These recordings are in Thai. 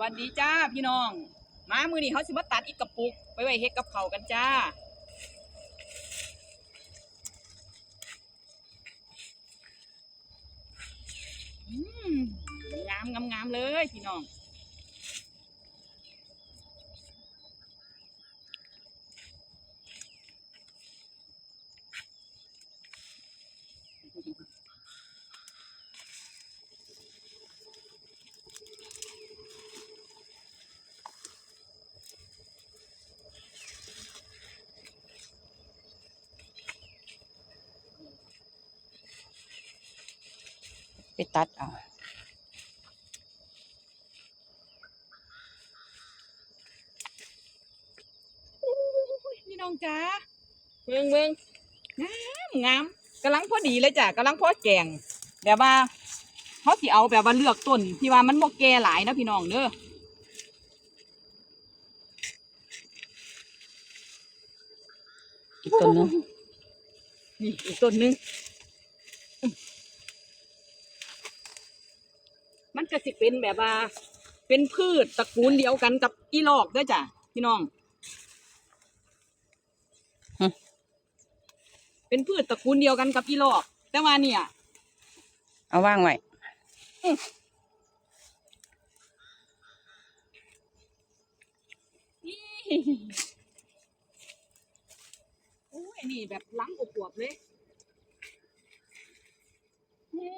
วัสดีจ้าพี่น้อง มามือนี้เขาสิมาตัดอีกกระปุก ไปไว้เฮ็ดกับเขากันจ้า อืมงามงามงามเลยพี่น้อง ไปตัดเอาพี่น้องจ้าเมืองเมืองงามงามกำลังพอดีเลยจ้ะกำลังพอแกงแบบว่าเขาสิเอาแบบว่าเลือกต้นที่ว่ามันบ่แก่หลายนะพี่น้องเด้ออีกต้นหนึงนี่อีกต้นหนึง มันก็สิเป็นแบบว่า เป็นพืชตระกูลเดียวกันกับอีลอกเด้อจ้ะพี่น้อง เป็นพืชตระกูลเดียวกันกับอีลอก แต่ว่าเนี่ย เอาว่างไว้นี่โอ้ยนี่แบบล้างอวบๆเลยโอ้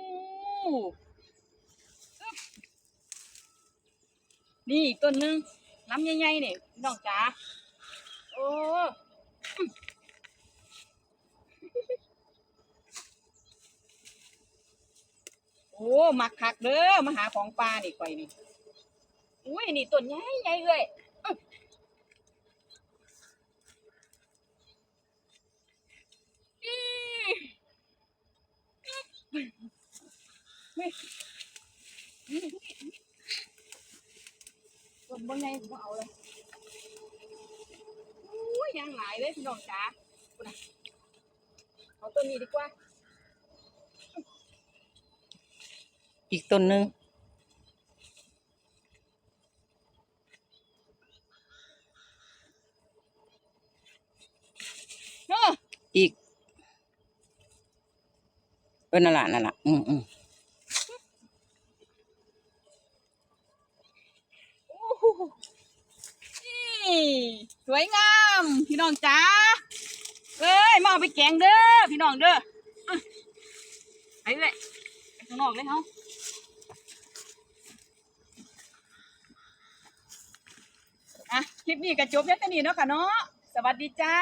อึ๊บ นี่อีกต้นหนึงล้ำใหญ่ๆเนี่ยน้องจ๋าโอ้โอ้มักคักเด้อมาหาของปลานี่ข่อยนี่อุ้ยนี่ต้นใหญ่ใหญ่เลยต้น บนใหญ่ผมเอาเลยอุ้ยยังหลายเลยพี่น้องจ๋าพุ่นน่ะเอาต้นนี้ดีกว่า อีกต้นหนึงเฮ้ออีกเออนั่นล่ะนั่นล่ะอืมอืม โอ้โหนี่ สวยงาม พี่น้องจ้าเอ้ยมาเอาไปแกงเด้อพี่น้องเด้ออื้อไปเลยไปข้างนอกเลยเฮาอะคลิปนี้ก็จบแค่นี้เนาะค่ะเนาะสวัสดีจ้า